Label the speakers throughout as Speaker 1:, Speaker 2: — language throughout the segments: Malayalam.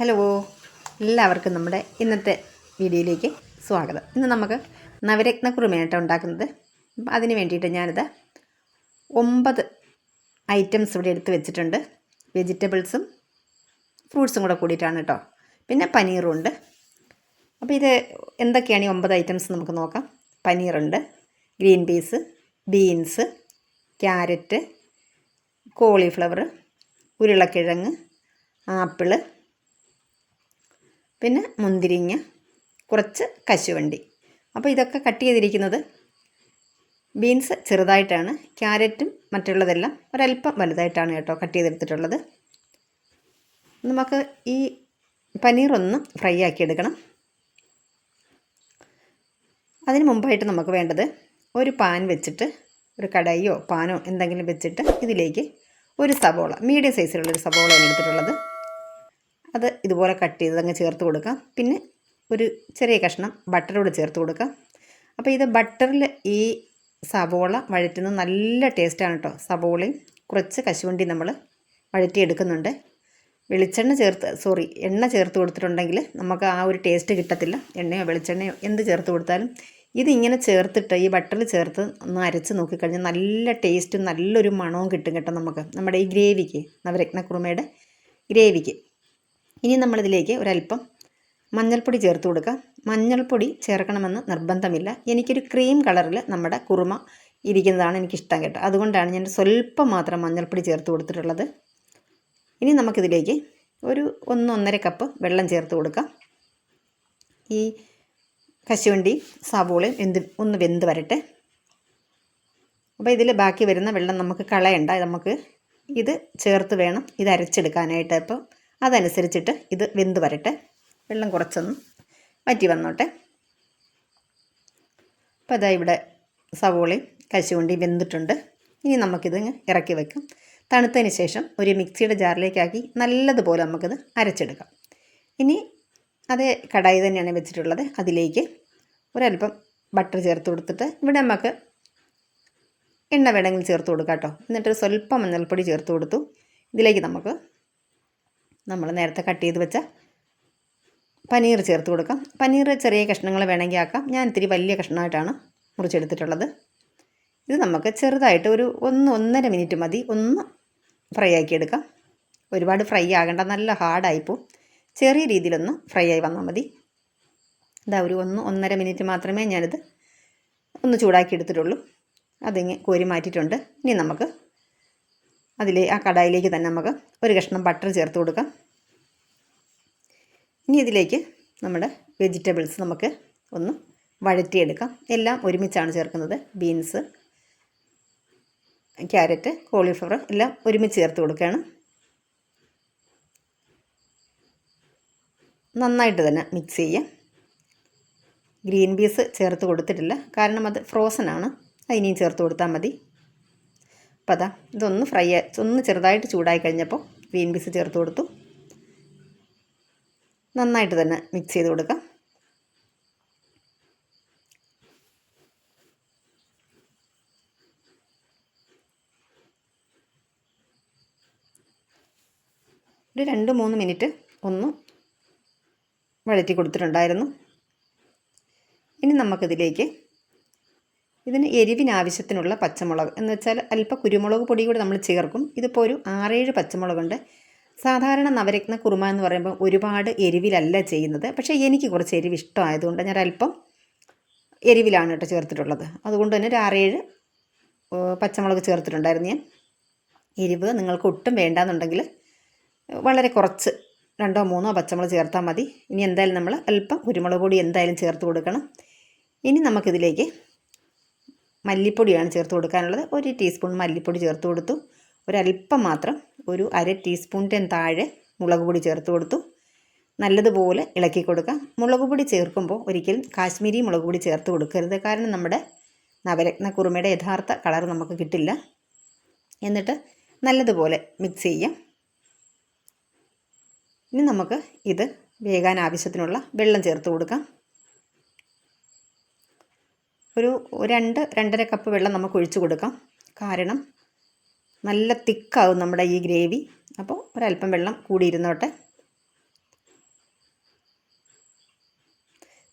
Speaker 1: ഹലോ എല്ലാവർക്കും നമ്മുടെ ഇന്നത്തെ വീഡിയോയിലേക്ക് സ്വാഗതം. ഇന്ന് നമുക്ക് നവരത്ന കുറുമയായിട്ട് ഉണ്ടാക്കുന്നത്. അതിന് വേണ്ടിയിട്ട് ഞാനിത് ഒമ്പത് ഐറ്റംസ് ഇവിടെ എടുത്ത് വെച്ചിട്ടുണ്ട്. വെജിറ്റബിൾസും ഫ്രൂട്ട്സും കൂടെ കൂടിയിട്ടാണ് കേട്ടോ. പിന്നെ പനീറും ഉണ്ട് അപ്പോൾ ഇത് എന്തൊക്കെയാണ് ഈ ഒമ്പത് ഐറ്റംസ് നമുക്ക് നോക്കാം. പനീറുണ്ട് green peas beans carrot cauliflower ഉരുളക്കിഴങ്ങ് ആപ്പിൾ പിന്നെ മുന്തിരിങ്ങ കുറച്ച് കശുവണ്ടി. അപ്പോൾ ഇതൊക്കെ കട്ട് ചെയ്തിരിക്കുന്നത് ബീൻസ് ചെറുതായിട്ടാണ് ക്യാരറ്റും മറ്റുള്ളതെല്ലാം ഒരല്പം വലുതായിട്ടാണ് കേട്ടോ കട്ട് ചെയ്തെടുത്തിട്ടുള്ളത്. നമുക്ക് ഈ പനീറൊന്ന് ഫ്രൈ ആക്കി എടുക്കണം. അതിന് മുമ്പായിട്ട് നമുക്ക് വേണ്ടത് ഒരു പാൻ വെച്ചിട്ട് ഒരു കടയോ പാനോ എന്തെങ്കിലും വെച്ചിട്ട് ഇതിലേക്ക് ഒരു സവോള മീഡിയം സൈസിലുള്ള ഒരു സവോളയാണ് എടുത്തിട്ടുള്ളത്. അത് ഇതുപോലെ കട്ട് ചെയ്ത് അങ്ങ് ചേർത്ത് കൊടുക്കാം. പിന്നെ ഒരു ചെറിയ കഷ്ണം ബട്ടറോട് ചേർത്ത് കൊടുക്കാം. അപ്പോൾ ഇത് ബട്ടറിൽ ഈ സവോള വഴറ്റുന്നത് നല്ല ടേസ്റ്റാണ് കേട്ടോ സവോളയും കുറച്ച് കശുവണ്ടി നമ്മൾ വഴറ്റിയെടുക്കുന്നുണ്ട്. വെളിച്ചെണ്ണ ചേർത്ത് സോറി എണ്ണ ചേർത്ത് കൊടുത്തിട്ടുണ്ടെങ്കിൽ നമുക്ക് ആ ഒരു ടേസ്റ്റ് കിട്ടത്തില്ല. എണ്ണയോ വെളിച്ചെണ്ണയോ എന്ത് ചേർത്ത് കൊടുത്താലും ഇതിങ്ങനെ ചേർത്തിട്ട് ഈ ബട്ടറിൽ ചേർത്ത് ഒന്ന് അരച്ച് നോക്കിക്കഴിഞ്ഞാൽ നല്ല ടേസ്റ്റും നല്ലൊരു മണവും കിട്ടും കേട്ടോ നമുക്ക്. നമ്മുടെ ഈ ഗ്രേവിക്ക് നവരത്നക്കുറുമയുടെ ഗ്രേവിക്ക് ഇനി നമ്മളിതിലേക്ക് ഒരല്പം മഞ്ഞൾപ്പൊടി ചേർത്ത് കൊടുക്കുക മഞ്ഞൾപ്പൊടി ചേർക്കണമെന്ന് നിർബന്ധമില്ല. എനിക്കൊരു ക്രീം കളറിൽ നമ്മുടെ കുറുമ ഇരിക്കുന്നതാണ് എനിക്കിഷ്ടം കേട്ടോ. അതുകൊണ്ടാണ് ഞാൻ സ്വല്പം മാത്രം മഞ്ഞൾപ്പൊടി ചേർത്ത് കൊടുത്തിട്ടുള്ളത്. ഇനി നമുക്കിതിലേക്ക് ഒരു ഒന്ന് ഒന്നര കപ്പ് വെള്ളം ചേർത്ത് കൊടുക്കാം. ഈ കശുവണ്ടി സവോളയും എന്ത് ഒന്ന് വെന്ത് വരട്ടെ. അപ്പോൾ ഇതിൽ ബാക്കി വരുന്ന വെള്ളം നമുക്ക് കളയണ്ട. നമുക്ക് ഇത് ചേർത്ത് വേണം ഇത് അരച്ചെടുക്കാനായിട്ട്. അപ്പോൾ അതനുസരിച്ചിട്ട് ഇത് വെന്ത് വരട്ടെ. വെള്ളം കുറച്ചൊന്ന് വറ്റി വന്നോട്ടെ. അപ്പോൾ അതാ ഇവിടെ സവോളയും കശുവണ്ടി വെന്തിട്ടുണ്ട്. ഇനി നമുക്കിത് ഇറക്കി വെക്കും. തണുത്തതിന് ശേഷം ഒരു മിക്സിയുടെ ജാറിലേക്കാക്കി നല്ലതുപോലെ നമുക്കിത് അരച്ചെടുക്കാം. ഇനി അതേ കടായി തന്നെയാണ് വെച്ചിട്ടുള്ളത്. അതിലേക്ക് ഒരല്പം ബട്ടർ ചേർത്ത് കൊടുത്തിട്ട് ഇവിടെ നമുക്ക് എണ്ണ വേണമെങ്കിൽ ചേർത്ത് കൊടുക്കാം കേട്ടോ. എന്നിട്ട് സ്വല്പം മഞ്ഞൾപ്പൊടി ചേർത്ത് കൊടുത്തു. ഇതിലേക്ക് നമുക്ക് നമ്മൾ നേരത്തെ കട്ട് ചെയ്ത് വെച്ച പനീർ ചേർത്ത് കൊടുക്കാം. പനീർ ചെറിയ കഷ്ണങ്ങൾ വേണമെങ്കിൽ ആക്കാം. ഞാൻ ഇത്തിരി വലിയ കഷ്ണമായിട്ടാണ് മുറിച്ചെടുത്തിട്ടുള്ളത്. ഇത് നമുക്ക് ചെറുതായിട്ട് ഒരു ഒന്ന് ഒന്നര മിനിറ്റ് മതി. ഒന്ന് ഫ്രൈ ആക്കിയെടുക്കാം ഒരുപാട് ഫ്രൈ ആകേണ്ട നല്ല ഹാർഡായിപ്പോവും ചെറിയ രീതിയിലൊന്ന് ഫ്രൈ ആയി വന്നാൽ മതി. ഇതാ ഒരു ഒന്ന് ഒന്നര മിനിറ്റ് മാത്രമേ ഞാനിത് ഒന്ന് ചൂടാക്കി എടുത്തിട്ടുള്ളൂ. അതിങ്ങ് കോരി മാറ്റിയിട്ടുണ്ട്. ഇനി നമുക്ക് അതിലെ ആ കടായിലേക്ക് തന്നെ നമുക്ക് ഒരു കഷ്ണം ബട്ടർ ചേർത്ത് കൊടുക്കാം. ഇനി ഇതിലേക്ക് നമ്മുടെ വെജിറ്റബിൾസ് നമുക്ക് ഒന്ന് വഴറ്റിയെടുക്കാം. എല്ലാം ഒരുമിച്ചാണ് ചേർക്കുന്നത്. ബീൻസ് ക്യാരറ്റ് കോളിഫ്ലവർ എല്ലാം ഒരുമിച്ച് ചേർത്ത് കൊടുക്കുകയാണ്. നന്നായിട്ട് തന്നെ മിക്സ് ചെയ്യാം. ഗ്രീൻ പീസ് ചേർത്ത് കൊടുത്തിട്ടില്ല. കാരണം അത് ഫ്രോസൺ ആണ്. അതിനെയും ചേർത്ത് കൊടുത്താൽ മതി. അപ്പോൾ അതാ ഇതൊന്ന് ഫ്രൈ ഒന്ന് ചെറുതായിട്ട് ചൂടായി കഴിഞ്ഞപ്പോൾ ഗ്രീൻ പീസ് ചേർത്ത് കൊടുത്തു. നന്നായിട്ട് തന്നെ മിക്സ് ചെയ്ത് കൊടുക്കാം. ഒരു രണ്ട് മൂന്ന് മിനിറ്റ് ഒന്ന് വഴറ്റി കൊടുത്തിട്ടുണ്ടായിരുന്നു. ഇനി നമുക്കിതിലേക്ക് ഇതിന് എരിവിനാവശ്യത്തിനുള്ള പച്ചമുളക്. എന്ന് വെച്ചാൽ അല്പ കുരുമുളക് പൊടി കൂടി നമ്മൾ ചേർക്കും. ഇതിപ്പോൾ ഒരു ആറേഴ് പച്ചമുളകുണ്ട്. സാധാരണ നവരത്ന കുറുമ എന്ന് പറയുമ്പോൾ ഒരുപാട് എരിവിലല്ല ചെയ്യുന്നത്. പക്ഷേ എനിക്ക് കുറച്ച് എരിവ് ഇഷ്ടമായതുകൊണ്ട് ഞാൻ അല്പം എരിവിലാണ് കേട്ടോ ചേർത്തിട്ടുള്ളത്. അതുകൊണ്ട് തന്നെ ഒരു ആറേഴ് പച്ചമുളക് ചേർത്തിട്ടുണ്ടായിരുന്നു ഞാൻ. എരിവ് നിങ്ങൾക്ക് ഒട്ടും വേണ്ടാന്നുണ്ടെങ്കിൽ വളരെ കുറച്ച് രണ്ടോ മൂന്നോ പച്ചമുളക് ചേർത്താൽ മതി. ഇനി എന്തായാലും നമ്മൾ അല്പം കുരുമുളക് പൊടി എന്തായാലും ചേർത്ത് കൊടുക്കണം. ഇനി നമുക്കിതിലേക്ക് മല്ലിപ്പൊടിയാണ് ചേർത്ത് കൊടുക്കാനുള്ളത്. ഒരു ടീസ്പൂൺ മല്ലിപ്പൊടി ചേർത്ത് കൊടുത്തു. ഒരല്പം മാത്രം ഒരു അര ടീസ്പൂണിന്റെ താഴെ മുളക് പൊടി ചേർത്ത് കൊടുത്തു. നല്ലതുപോലെ ഇളക്കി കൊടുക്കുക മുളക് പൊടി ചേർക്കുമ്പോൾ ഒരിക്കലും കാശ്മീരി മുളക് പൊടി ചേർത്ത് കൊടുക്കരുത്. കാരണം നമ്മുടെ നവരത്ന കുറുമയുടെ യഥാർത്ഥ കളർ നമുക്ക് കിട്ടില്ല. എന്നിട്ട് നല്ലതുപോലെ മിക്സ് ചെയ്യാം. ഇനി നമുക്ക് ഇത് വേകാൻ ആവശ്യത്തിനുള്ള വെള്ളം ചേർത്ത് കൊടുക്കാം. ഒരു രണ്ട് രണ്ടര കപ്പ് വെള്ളം നമുക്ക് ഒഴിച്ചു കൊടുക്കാം. കാരണം നല്ല തിക്കാവും നമ്മുടെ ഈ ഗ്രേവി. അപ്പോൾ ഒരല്പം വെള്ളം കൂടിയിരുന്നോട്ടെ.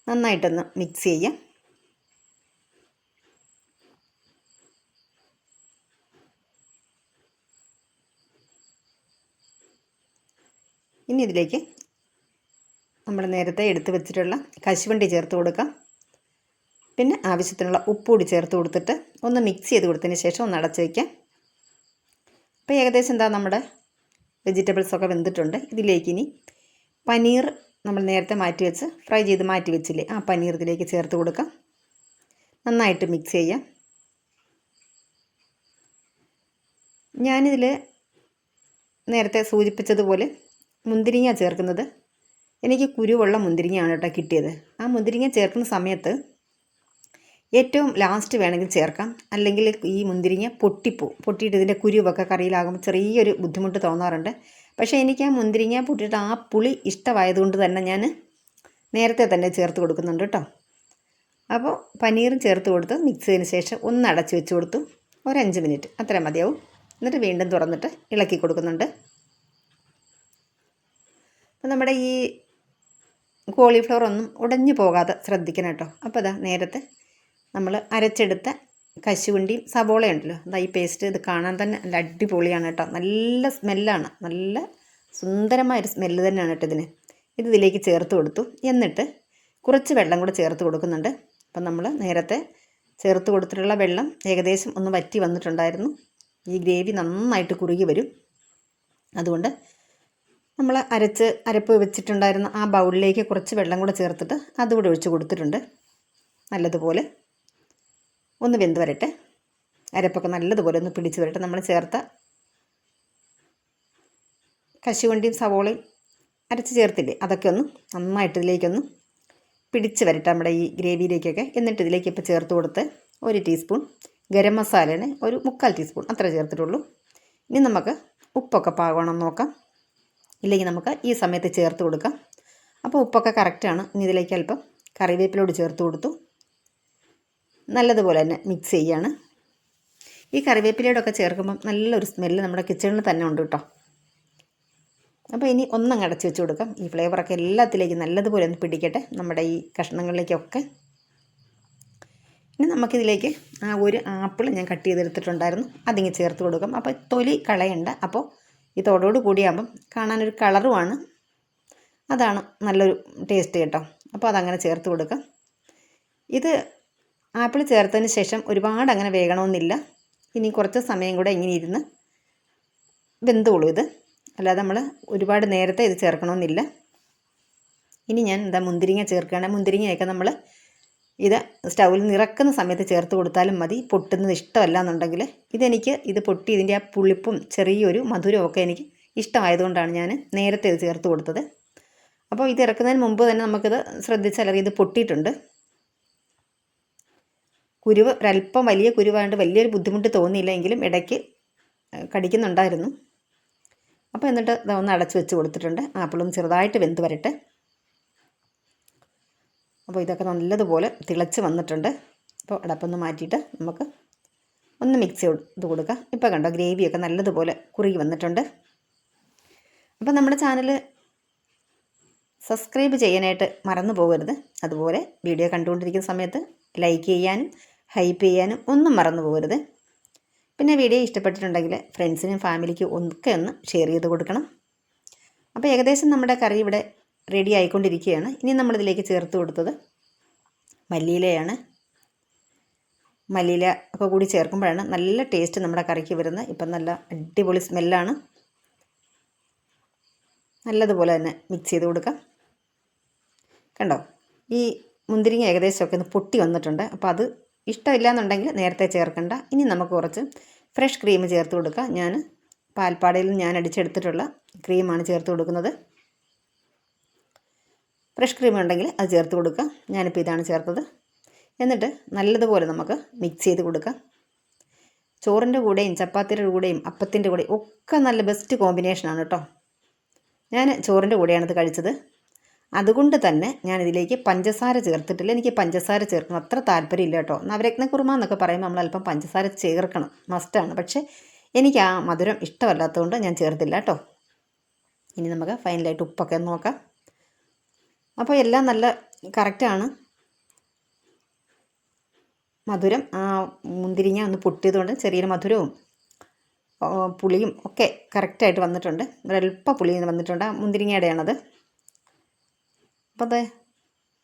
Speaker 1: നന്നായിട്ടൊന്ന് മിക്സ് ചെയ്യാം. ഇനി ഇതിലേക്ക് നമ്മൾ നേരത്തെ എടുത്തു വെച്ചിട്ടുള്ള കശുവണ്ടി ചേർത്ത് കൊടുക്കാം. പിന്നെ ആവശ്യത്തിനുള്ള ഉപ്പ് കൂടി ചേർത്ത് കൊടുത്തിട്ട് ഒന്ന് മിക്സ് ചെയ്ത് കൊടുത്തതിന് ശേഷം ഒന്ന് അടച്ച് വയ്ക്കാം അപ്പോൾ ഏകദേശം എന്താ നമ്മുടെ വെജിറ്റബിൾസൊക്കെ വെന്തിട്ടുണ്ട്. ഇതിലേക്ക് ഇനി പനീർ നമ്മൾ നേരത്തെ മാറ്റി വെച്ച് ഫ്രൈ ചെയ്ത് മാറ്റി വെച്ചില്ലേ ആ പനീർ ഇതിലേക്ക് ചേർത്ത് കൊടുക്കാം. നന്നായിട്ട് മിക്സ് ചെയ്യാം. ഞാനിതിൽ നേരത്തെ സൂചിപ്പിച്ചതുപോലെ മുന്തിരിങ്ങ ചേർക്കുന്നത്. എനിക്ക് കുരുവുള്ള മുന്തിരിങ്ങയാണ് കേട്ടോ കിട്ടിയത്. ആ മുന്തിരിങ്ങ ചേർക്കുന്ന സമയത്ത് ഏറ്റവും ലാസ്റ്റ് വേണമെങ്കിൽ ചേർക്കാം. അല്ലെങ്കിൽ ഈ മുന്തിരിങ്ങ പൊട്ടിപ്പോവും. പൊട്ടിയിട്ട് ഇതിന്റെ കുരുവൊക്കെ കറിയിലാകുമ്പോൾ ചെറിയൊരു ബുദ്ധിമുട്ട് തോന്നാറുണ്ട്. പക്ഷേ എനിക്ക് ആ മുന്തിരിങ്ങ പൊട്ടിയിട്ട് ആ പുളി ഇഷ്ടമായതുകൊണ്ട് തന്നെ ഞാൻ നേരത്തെ തന്നെ ചേർത്ത് കൊടുക്കുന്നുണ്ട് കേട്ടോ. അപ്പോൾ പനീറും ചേർത്ത് കൊടുത്ത് മിക്സ് ചെയ്തതിന് ശേഷം ഒന്ന് അടച്ച് വെച്ച് കൊടുത്തു. ഒരഞ്ച് മിനിറ്റ്. അത്രയും മതിയാവും. എന്നിട്ട് വീണ്ടും തുറന്നിട്ട് ഇളക്കി കൊടുക്കുന്നുണ്ട്. അപ്പോൾ നമ്മുടെ ഈ കോളിഫ്ലവർ ഒന്നും ഉടഞ്ഞു പോകാതെ ശ്രദ്ധിക്കണം കേട്ടോ. അപ്പോൾ അതാ നേരത്തെ നമ്മൾ അരച്ചെടുത്ത കശുവണ്ടിയും സബോളയുണ്ടല്ലോ അതാ ഈ പേസ്റ്റ് ഇത് കാണാൻ തന്നെ നല്ല അടിപൊളിയാണ് കേട്ടോ. നല്ല സ്മെല്ലാണ് നല്ല സുന്ദരമായൊരു സ്മെല്ല് തന്നെയാണ് കേട്ടോ ഇതിന്. ഇത് ഇതിലേക്ക് ചേർത്ത് കൊടുത്തു. എന്നിട്ട് കുറച്ച് വെള്ളം കൂടെ ചേർത്ത് കൊടുക്കുന്നുണ്ട്. അപ്പം നമ്മൾ നേരത്തെ ചേർത്ത് കൊടുത്തിട്ടുള്ള വെള്ളം ഏകദേശം ഒന്ന് വറ്റി വന്നിട്ടുണ്ടായിരുന്നു. ഈ ഗ്രേവി നന്നായിട്ട് കുറുകി വരും. അതുകൊണ്ട് നമ്മൾ അരച്ച് അരപ്പ് വെച്ചിട്ടുണ്ടായിരുന്ന ആ ബൗളിലേക്ക് കുറച്ച് വെള്ളം കൂടെ ചേർത്തിട്ട് അതുകൂടെ ഒഴിച്ച് കൊടുത്തിട്ടുണ്ട്. നല്ലതുപോലെ ഒന്ന് വെന്ത് വരട്ടെ. അരപ്പൊക്കെ നല്ലതുപോലെ ഒന്ന് പിടിച്ച് വരട്ടെ. നമ്മൾ ചേർത്ത കശുവണ്ടിയും സവോളയും അരച്ച് ചേർത്തില്ലേ അതൊക്കെ ഒന്ന് നന്നായിട്ട് ഇതിലേക്കൊന്ന് പിടിച്ച് വരട്ടെ നമ്മുടെ ഈ ഗ്രേവിയിലേക്കൊക്കെ. എന്നിട്ട് ഇതിലേക്ക് ഇപ്പോൾ ചേർത്ത് കൊടുത്ത് ഒരു ടീസ്പൂൺ ഗരം മസാലയാണ് ഒരു മുക്കാൽ ടീസ്പൂൺ അത്ര ചേർത്തിട്ടുള്ളൂ. ഇനി നമുക്ക് ഉപ്പൊക്കെ പാകണം നോക്കാം. ഇല്ലെങ്കിൽ നമുക്ക് ഈ സമയത്ത് ചേർത്ത് കൊടുക്കാം. അപ്പോൾ ഉപ്പൊക്കെ കറക്റ്റാണ്. ഇനി ഇതിലേക്ക് അല്പം കറിവേപ്പിലോട് ചേർത്ത് കൊടുത്തു. നല്ലതുപോലെ തന്നെ മിക്സ് ചെയ്യാണ്. ഈ കറിവേപ്പിലയോടൊക്കെ ചേർക്കുമ്പം നല്ലൊരു സ്മെല്ല് നമ്മുടെ കിച്ചണിൽ തന്നെ ഉണ്ട് കേട്ടോ. അപ്പോൾ ഇനി ഒന്നങ്ങ് അടച്ച് വെച്ച് കൊടുക്കാം. ഈ ഫ്ലേവറൊക്കെ എല്ലാത്തിലേക്കും നല്ലതുപോലെ ഒന്ന് പിടിക്കട്ടെ നമ്മുടെ ഈ കഷ്ണങ്ങളിലേക്കൊക്കെ. ഇനി നമുക്കിതിലേക്ക് ആ ഒരു ആപ്പിൾ ഞാൻ കട്ട് ചെയ്തെടുത്തിട്ടുണ്ടായിരുന്നു. അതിങ്ങ് ചേർത്ത് കൊടുക്കാം. അപ്പോൾ തൊലി കളയണ്ട. അപ്പോൾ ഈ തോടോട് കൂടിയാകുമ്പം കാണാനൊരു കളറുമാണ്. അതാണ് നല്ലൊരു ടേസ്റ്റ് കേട്ടോ. അപ്പോൾ അതങ്ങനെ ചേർത്ത് കൊടുക്കാം. ഇത് ആപ്പിൾ ചേർത്തതിന് ശേഷം ഒരുപാട് അങ്ങനെ വേകണമെന്നില്ല. ഇനി കുറച്ച് സമയം കൂടെ ഇങ്ങനെ ഇരുന്ന് വെന്തോളൂ ഇത്. അല്ലാതെ നമ്മൾ ഒരുപാട് നേരത്തെ ഇത് ചേർക്കണമെന്നില്ല. ഇനി ഞാൻ എന്താ മുന്തിരിങ്ങ ചേർക്കുകയാണ് മുന്തിരിങ്ങയൊക്കെ നമ്മൾ ഇത് സ്റ്റൗവിൽ നിറക്കുന്ന സമയത്ത് ചേർത്ത് കൊടുത്താലും മതി. പൊട്ടുന്നത് ഇഷ്ടമല്ല എന്നുണ്ടെങ്കിൽ ഇതെനിക്ക് ഇത് പൊട്ടി ഇതിന്റെ ആ പുളിപ്പും ചെറിയൊരു മധുരമൊക്കെ എനിക്ക് ഇഷ്ടമായതുകൊണ്ടാണ് ഞാൻ നേരത്തെ ഇത് ചേർത്ത് കൊടുത്തത്. അപ്പോൾ ഇത് ഇറക്കുന്നതിന് മുമ്പ് തന്നെ നമുക്കിത് ശ്രദ്ധിച്ചാൽ ഇത് പൊട്ടിയിട്ടുണ്ട്. കുരുവ് ഒരല്പം വലിയ കുരുവായതുകൊണ്ട് വലിയൊരു ബുദ്ധിമുട്ട് തോന്നിയില്ല എങ്കിലും ഇടയ്ക്ക് കടിക്കുന്നുണ്ടായിരുന്നു. അപ്പോൾ എന്നിട്ട് ഒന്ന് അടച്ച് വെച്ച് കൊടുത്തിട്ടുണ്ട്. ആപ്പിളും ചെറുതായിട്ട് വെന്ത് വരട്ടെ. അപ്പോൾ ഇതൊക്കെ നല്ലതുപോലെ തിളച്ച് വന്നിട്ടുണ്ട്. അപ്പോൾ അടപ്പൊന്ന് മാറ്റിയിട്ട് നമുക്ക് ഒന്ന് മിക്സ് ചെയ്ത് കൊടുക്കാം. ഇപ്പോൾ കണ്ടോ ഗ്രേവിയൊക്കെ നല്ലതുപോലെ കുറുകി വന്നിട്ടുണ്ട്. അപ്പോൾ നമ്മുടെ ചാനൽ സബ്സ്ക്രൈബ് ചെയ്യാനായിട്ട് മറന്നു പോകരുത്. അതുപോലെ വീഡിയോ കണ്ടുകൊണ്ടിരിക്കുന്ന സമയത്ത് ലൈക്ക് ചെയ്യാനും ഹൈപ്പ് ചെയ്യാനും ഒന്നും മറന്നു പോകരുത്. പിന്നെ വീഡിയോ ഇഷ്ടപ്പെട്ടിട്ടുണ്ടെങ്കിൽ ഫ്രണ്ട്സിനും ഫാമിലിക്കും ഒക്കെ ഒന്ന് ഷെയർ ചെയ്ത് കൊടുക്കണം. അപ്പോൾ ഏകദേശം നമ്മുടെ കറി ഇവിടെ റെഡി ആയിക്കൊണ്ടിരിക്കുകയാണ്. ഇനി നമ്മളിതിലേക്ക് ചേർത്ത് കൊടുത്തത് മല്ലിയിലയാണ്. മല്ലിയില ഒക്കെ കൂടി ചേർക്കുമ്പോഴാണ് നല്ല ടേസ്റ്റ് നമ്മുടെ കറിക്ക് വരുന്നത്. ഇപ്പം നല്ല അടിപൊളി സ്മെല്ലാണ്. നല്ലതുപോലെ തന്നെ മിക്സ് ചെയ്ത് കൊടുക്കാം. കണ്ടോ? ഈ മുന്തിരിങ്ങ ഏകദേശമൊക്കെ ഒന്ന് പൊട്ടി വന്നിട്ടുണ്ട്. അപ്പോൾ അത് ഇഷ്ടമില്ല എന്നുണ്ടെങ്കിൽ നേരത്തെ ചേർക്കണ്ട. ഇനി നമുക്ക് കുറച്ച് ഫ്രഷ് ക്രീം ചേർത്ത് കൊടുക്കാം. ഞാൻ പാൽപ്പാടയിൽ ഞാൻ അടിച്ചെടുത്തിട്ടുള്ള ക്രീമാണ് ചേർത്ത് കൊടുക്കുന്നത്. ഫ്രഷ് ക്രീം ഉണ്ടെങ്കിൽ അത് ചേർത്ത് കൊടുക്കുക ഞാനിപ്പോൾ ഇതാണ് ചേർത്തത്. എന്നിട്ട് നല്ലതുപോലെ നമുക്ക് മിക്സ് ചെയ്ത് കൊടുക്കാം. ചോറിന്റെ കൂടെയും ചപ്പാത്തിയുടെ കൂടെയും അപ്പത്തിന്റെ കൂടെയും ഒക്കെ നല്ല ബെസ്റ്റ് കോമ്പിനേഷനാണ് കേട്ടോ. ഞാൻ ചോറിന്റെ കൂടെയാണിത് കഴിച്ചത്. അതുകൊണ്ട് തന്നെ ഞാൻ ഇതിലേക്ക് പഞ്ചസാര ചേർത്തിട്ടില്ല. എനിക്ക് പഞ്ചസാര ചേർക്കണം. അത്ര താല്പര്യമില്ല കേട്ടോ. നവരത്ന കുറുമ എന്നൊക്കെ പറയുമ്പോൾ നമ്മൾ അല്പം പഞ്ചസാര ചേർക്കണം. മസ്റ്റാണ് പക്ഷേ എനിക്ക് ആ മധുരം ഇഷ്ടമല്ലാത്തതുകൊണ്ട് ഞാൻ ചേർത്തില്ല കേട്ടോ. ഇനി നമുക്ക് ഫൈനലായിട്ട് ഉപ്പൊക്കെ നോക്കാം. അപ്പോൾ എല്ലാം നല്ല കറക്റ്റാണ് മധുരം ആ മുന്തിരിങ്ങ ഒന്ന് പൊട്ടിയതുകൊണ്ട് ചെറിയ മധുരവും പുളിയും ഒക്കെ കറക്റ്റായിട്ട് വന്നിട്ടുണ്ട്. ഒരല്പ പുളി വന്നിട്ടുണ്ട്. ആ മുന്തിരിങ്ങയുടെയാണത്. അപ്പോൾ അത്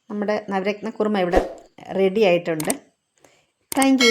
Speaker 1: നമ്മുടെ നവരത്ന കുറുമ ഇവിടെ റെഡി ആയിട്ടുണ്ട്. താങ്ക്